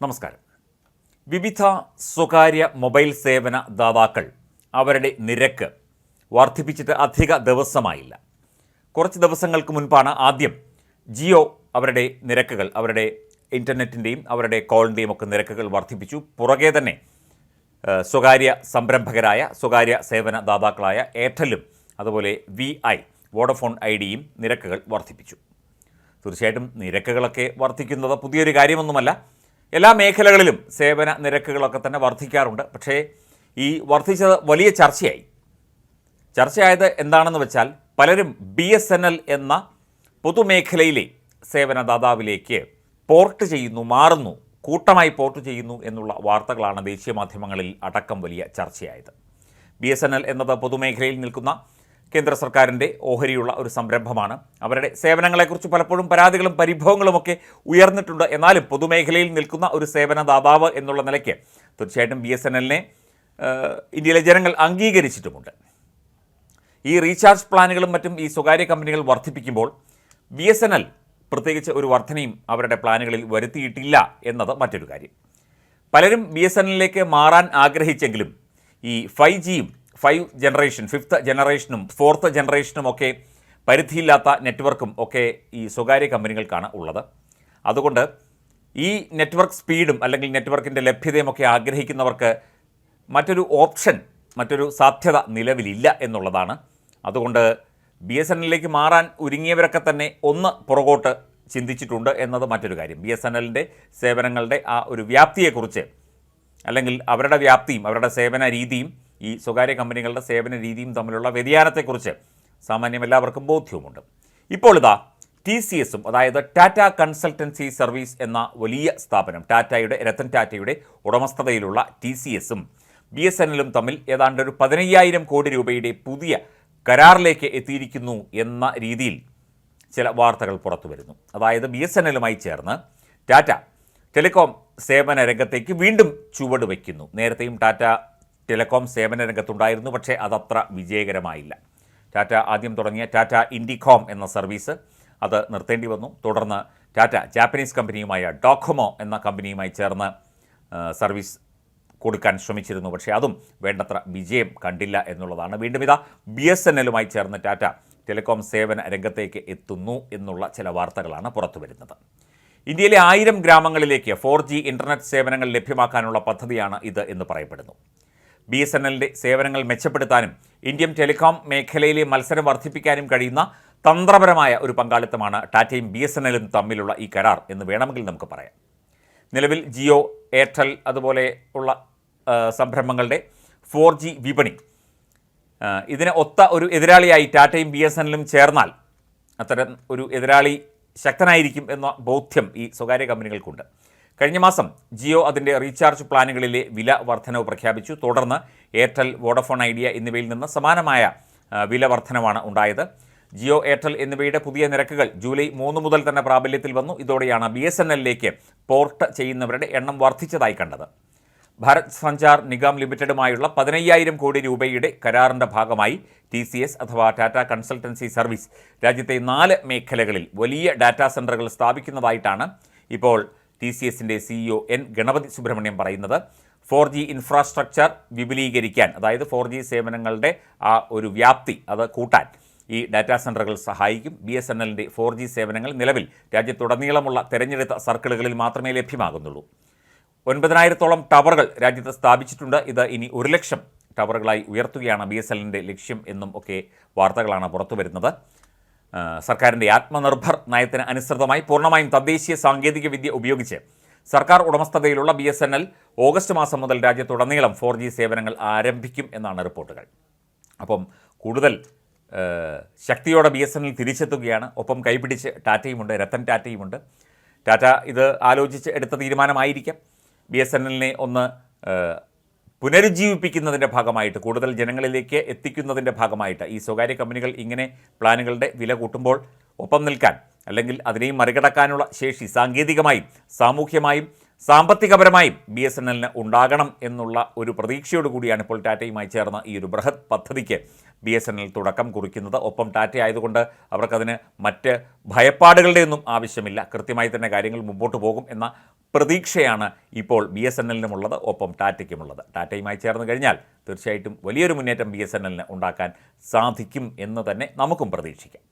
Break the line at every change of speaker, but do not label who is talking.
നമസ്കാരം. വിവിധ സ്വകാര്യ മൊബൈൽ സേവന ദാതാക്കൾ അവരുടെ നിരക്ക് വർദ്ധിപ്പിച്ചിട്ട് അധിക ദിവസമായില്ല. കുറച്ച് ദിവസങ്ങൾക്ക് മുൻപാണ് ആദ്യം ജിയോ അവരുടെ നിരക്കുകൾ അവരുടെ ഇന്റർനെറ്റിന്റെയും അവരുടെ കോളിന്റെയും ഒക്കെ നിരക്കുകൾ വർദ്ധിപ്പിച്ചു. പുറകെ തന്നെ സ്വകാര്യ സംരംഭകരായ സ്വകാര്യ സേവന ദാതാക്കളായ എയർടെല്ലും അതുപോലെ വി ഐ വോഡഫോൺ ഐഡിയും നിരക്കുകൾ വർദ്ധിപ്പിച്ചു. തീർച്ചയായിട്ടും നിരക്കുകളൊക്കെ വർദ്ധിക്കുന്നത് പുതിയൊരു കാര്യമൊന്നുമല്ല. എല്ലാ മേഖലകളിലും സേവന നിരക്കുകളൊക്കെ തന്നെ വർദ്ധിക്കാറുണ്ട്. പക്ഷേ ഈ വർദ്ധിച്ചത് വലിയ ചർച്ചയായി. ചർച്ചയായത് എന്താണെന്ന് വെച്ചാൽ പലരും ബി എസ് എൻ എൽ എന്ന പൊതുമേഖലയിലെ സേവനദാതാവിലേക്ക് പോർട്ട് ചെയ്യുന്നു മാറുന്നു കൂട്ടമായി പോർട്ട് ചെയ്യുന്നു എന്നുള്ള വാർത്തകളാണ് ദേശീയ മാധ്യമങ്ങളിൽ അടക്കം വലിയ ചർച്ചയായത്. ബി എസ് എൻ എൽ എന്നത് പൊതുമേഖലയിൽ നിൽക്കുന്ന കേന്ദ്ര സർക്കാരിന്റെ ഓഹരിയുള്ള ഒരു സംരംഭമാണ്. അവരുടെ സേവനങ്ങളെക്കുറിച്ച് പലപ്പോഴും പരാതികളും പരിഭവങ്ങളുമൊക്കെ ഉയർന്നിട്ടുണ്ട്. എന്നാലും പൊതുമേഖലയിൽ നിൽക്കുന്ന ഒരു സേവനദാതാവ് എന്നുള്ള നിലയ്ക്ക് തീർച്ചയായിട്ടും ബി എസ് എൻ എല്ലിനെ ഇന്ത്യയിലെ ജനങ്ങൾ അംഗീകരിച്ചിട്ടുമുണ്ട്. ഈ റീചാർജ് പ്ലാനുകളും മറ്റും ഈ സ്വകാര്യ കമ്പനികൾ വർദ്ധിപ്പിക്കുമ്പോൾ ബി എസ് എൻ എൽ പ്രത്യേകിച്ച് ഒരു വർധനയും അവരുടെ പ്ലാനുകളിൽ വരുത്തിയിട്ടില്ല എന്നത് മറ്റൊരു കാര്യം. പലരും ബി എസ് എൻ എല്ലിലേക്ക് മാറാൻ ആഗ്രഹിച്ചെങ്കിലും ഈ ഫൈവ് ജിയും ഫൈവ് ജനറേഷൻ ഫിഫ്ത്ത് ജനറേഷനും ഫോർത്ത് ജനറേഷനും ഒക്കെ പരിധിയില്ലാത്ത നെറ്റ്വർക്കും ഒക്കെ ഈ സ്വകാര്യ കമ്പനികൾക്കാണ് ഉള്ളത്. അതുകൊണ്ട് ഈ നെറ്റ്വർക്ക് സ്പീഡും അല്ലെങ്കിൽ നെറ്റ്വർക്കിന്റെ ലഭ്യതയും ഒക്കെ ആഗ്രഹിക്കുന്നവർക്ക് മറ്റൊരു ഓപ്ഷൻ മറ്റൊരു സാധ്യത നിലവിലില്ല എന്നുള്ളതാണ്. അതുകൊണ്ട് ബി എസ് എൻ എല്ലിലേക്ക് മാറാൻ ഒരുങ്ങിയവരൊക്കെ തന്നെ ഒന്ന് പുറകോട്ട് ചിന്തിച്ചിട്ടുണ്ട് എന്നത് മറ്റൊരു കാര്യം. ബി എസ് എൻ എല്ലിന്റെ സേവനങ്ങളുടെ ആ ഒരു വ്യാപ്തിയെക്കുറിച്ച് അല്ലെങ്കിൽ അവരുടെ വ്യാപ്തിയും അവരുടെ സേവന രീതിയും ഈ സ്വകാര്യ കമ്പനികളുടെ സേവന രീതിയും തമ്മിലുള്ള വ്യതിയാനത്തെക്കുറിച്ച് സാമാന്യം എല്ലാവർക്കും ബോധ്യവുമുണ്ട്. ഇപ്പോൾ ഇതാ ടി സി എസും അതായത് ടാറ്റ കൺസൾട്ടൻസി സർവീസ് എന്ന വലിയ സ്ഥാപനം ടാറ്റയുടെ രത്തൻ ടാറ്റയുടെ ഉടമസ്ഥതയിലുള്ള ടി സി എസും ബി എസ് എൻ എല്ലും തമ്മിൽ ഏതാണ്ട് ഒരു പതിനയ്യായിരം കോടി രൂപയുടെ പുതിയ കരാറിലേക്ക് എത്തിയിരിക്കുന്നു എന്ന രീതിയിൽ ചില വാർത്തകൾ പുറത്തു വരുന്നു. അതായത് ബി എസ് എൻ എല്ലുമായി ചേർന്ന് ടാറ്റ ടെലികോം സേവന രംഗത്തേക്ക് വീണ്ടും ചുവട് വയ്ക്കുന്നു. നേരത്തെയും ടാറ്റ ടെലികോം സേവന രംഗത്തുണ്ടായിരുന്നു പക്ഷേ അതത്ര വിജയകരമായില്ല. ടാറ്റ ആദ്യം തുടങ്ങിയ ടാറ്റ ഇൻഡികോം എന്ന സർവീസ് അത് നിർത്തേണ്ടി വന്നു. തുടർന്ന് ടാറ്റ ജാപ്പനീസ് കമ്പനിയുമായ ഡോക്കോമോ എന്ന കമ്പനിയുമായി ചേർന്ന് സർവീസ് കൊടുക്കാൻ ശ്രമിച്ചിരുന്നു. പക്ഷേ അതും വേണ്ടത്ര വിജയം കണ്ടില്ല എന്നുള്ളതാണ്. വീണ്ടും ഇതാ ബി എസ് എൻ എല്ലുമായി ചേർന്ന് ടാറ്റ ടെലികോം സേവന രംഗത്തേക്ക് എത്തുന്നു എന്നുള്ള ചില വാർത്തകളാണ് പുറത്തു വരുന്നത്. ഇന്ത്യയിലെ ആയിരം ഗ്രാമങ്ങളിലേക്ക് ഫോർ ജി ഇന്റർനെറ്റ് സേവനങ്ങൾ ലഭ്യമാക്കാനുള്ള പദ്ധതിയാണ് ഇത് എന്ന് പറയപ്പെടുന്നു. ബി എസ് എൻ എല്ലിന്റെ സേവനങ്ങൾ മെച്ചപ്പെടുത്താനും ഇന്ത്യൻ ടെലികോം മേഖലയിലെ മത്സരം വർദ്ധിപ്പിക്കാനും കഴിയുന്ന തന്ത്രപരമായ ഒരു പങ്കാളിത്തമാണ് ടാറ്റയും ബി എസ് എൻ എല്ലും തമ്മിലുള്ള ഈ കരാർ എന്ന് വേണമെങ്കിൽ നമുക്ക് പറയാം. നിലവിൽ ജിയോ എയർടെൽ അതുപോലെ ഉള്ള സംരംഭങ്ങളുടെ ഫോർ ജി വിപണി ഇതിനെ ഒത്ത ഒരു എതിരാളിയായി ടാറ്റയും ബി എസ് എൻ ചേർന്നാൽ അത്തരം ഒരു എതിരാളി ശക്തനായിരിക്കും എന്ന ബോധ്യം ഈ സ്വകാര്യ കമ്പനികൾക്കുണ്ട്. കഴിഞ്ഞ മാസം ജിയോ അതിന്റെ റീചാർജ് പ്ലാനുകളിലെ വില വർധനവ് പ്രഖ്യാപിച്ചു. തുടർന്ന് എയർടെൽ വോഡഫോൺ ഐഡിയ എന്നിവയിൽ നിന്ന് സമാനമായ വില വർധനവാണ് ഉണ്ടായത്. ജിയോ എയർടെൽ എന്നിവയുടെ പുതിയ നിരക്കുകൾ ജൂലൈ മൂന്ന് മുതൽ തന്നെ പ്രാബല്യത്തിൽ വന്നു. ഇതോടെയാണ് ബി എസ് എൻ എല്ലിലേക്ക് പോർട്ട് ചെയ്യുന്നവരുടെ എണ്ണം വർദ്ധിച്ചതായി കണ്ടത്. ഭാരത് സഞ്ചാർ നിഗം ലിമിറ്റഡുമായുള്ള പതിനയ്യായിരം കോടി രൂപയുടെ കരാറിന്റെ ഭാഗമായി ടി സി എസ് അഥവാ ടാറ്റ കൺസൾട്ടൻസി സർവീസ് രാജ്യത്തെ നാല് മേഖലകളിൽ വലിയ ഡാറ്റാ സെന്ററുകൾ സ്ഥാപിക്കുന്നതായിട്ടാണ് ഇപ്പോൾ ടി സി എസിന്റെ സിഇഒ എൻ ഗണപതി സുബ്രഹ്മണ്യം പറയുന്നത് ഫോർ ജി ഇൻഫ്രാസ്ട്രക്ചർ വിപുലീകരിക്കാൻ അതായത് ഫോർ ജി സേവനങ്ങളുടെ ആ ഒരു വ്യാപ്തി അത് കൂട്ടാൻ ഈ ഡാറ്റാ സെന്ററുകൾ സഹായിക്കും. ബി എസ് എൻ എല്ലിന്റെ ഫോർ ജി സേവനങ്ങൾ നിലവിൽ രാജ്യത്തുടനീളമുള്ള തെരഞ്ഞെടുത്ത സർക്കിളുകളിൽ മാത്രമേ ലഭ്യമാകുന്നുള്ളൂ. ഒൻപതിനായിരത്തോളം ടവറുകൾ രാജ്യത്ത് സ്ഥാപിച്ചിട്ടുണ്ട്. ഇത് ഇനി ഒരു ലക്ഷം ടവറുകളായി ഉയർത്തുകയാണ് ബി എസ് എല്ലിന്റെ ലക്ഷ്യം എന്നും ഒക്കെ വാർത്തകളാണ് പുറത്തു വരുന്നത് സർക്കാരിന്റെ ആത്മനിർഭർ നയത്തിന് അനുസൃതമായി പൂർണമായും തദ്ദേശീയ സാങ്കേതിക വിദ്യ ഉപയോഗിച്ച് സർക്കാർ ഉടമസ്ഥതയിലുള്ള B S N L August മാസം മുതൽ രാജ്യത്തുടനീളം ഫോർ ജി സേവനങ്ങൾ ആരംഭിക്കും എന്നാണ് റിപ്പോർട്ടുകൾ. അപ്പം കൂടുതൽ ശക്തിയോടെ ബി എസ് എൻ എൽ തിരിച്ചെത്തുകയാണ്. ഒപ്പം കൈപിടിച്ച് ടാറ്റയുമുണ്ട് രത്തൻ ടാറ്റയുമുണ്ട് ടാറ്റ ഇത് ആലോചിച്ച് എടുത്ത തീരുമാനമായിരിക്കാം. ബി എസ് എൻ എല്ലിനെ ഒന്ന് പുനരുജ്ജീവിപ്പിക്കുന്നതിന്റെ ഭാഗമായിട്ട് കൂടുതൽ ജനങ്ങളിലേക്ക് എത്തിക്കുന്നതിന്റെ ഭാഗമായിട്ട് ഈ സ്വകാര്യ കമ്പനികൾ ഇങ്ങനെ പ്ലാനുകളുടെ വില കൂട്ടുമ്പോൾ ഒപ്പം നിൽക്കാൻ അല്ലെങ്കിൽ അതിനെയും മറികടക്കാനുള്ള ശേഷി സാങ്കേതികമായും സാമൂഹ്യമായും സാമ്പത്തികപരമായും ബി എസ് എൻ എല്ലിന് ഉണ്ടാകണം എന്നുള്ള ഒരു പ്രതീക്ഷയോട് കൂടിയാണ് ഇപ്പോൾ ടാറ്റയുമായി ചേർന്ന ഈ ഒരു ബൃഹത് പദ്ധതിക്ക് ബി എസ് എൻ എൽ തുടക്കം കുറിക്കുന്നത്. ഒപ്പം ടാറ്റ ആയതുകൊണ്ട് അവർക്കതിന് മറ്റ് ഭയപ്പാടുകളുടെയൊന്നും ആവശ്യമില്ല. കൃത്യമായി തന്നെ കാര്യങ്ങൾ മുമ്പോട്ട് പോകും എന്ന പ്രതീക്ഷയാണ് ഇപ്പോൾ ബി എസ് എൻ എല്ലിനുമുള്ളത് ഒപ്പം ടാറ്റയ്ക്കുമുള്ളത് ടാറ്റയുമായി ചേർന്ന് കഴിഞ്ഞാൽ തീർച്ചയായിട്ടും വലിയൊരു മുന്നേറ്റം ബി എസ് എൻ എല്ലിന് ഉണ്ടാക്കാൻ സാധിക്കും എന്ന് തന്നെ നമുക്കും പ്രതീക്ഷിക്കാം.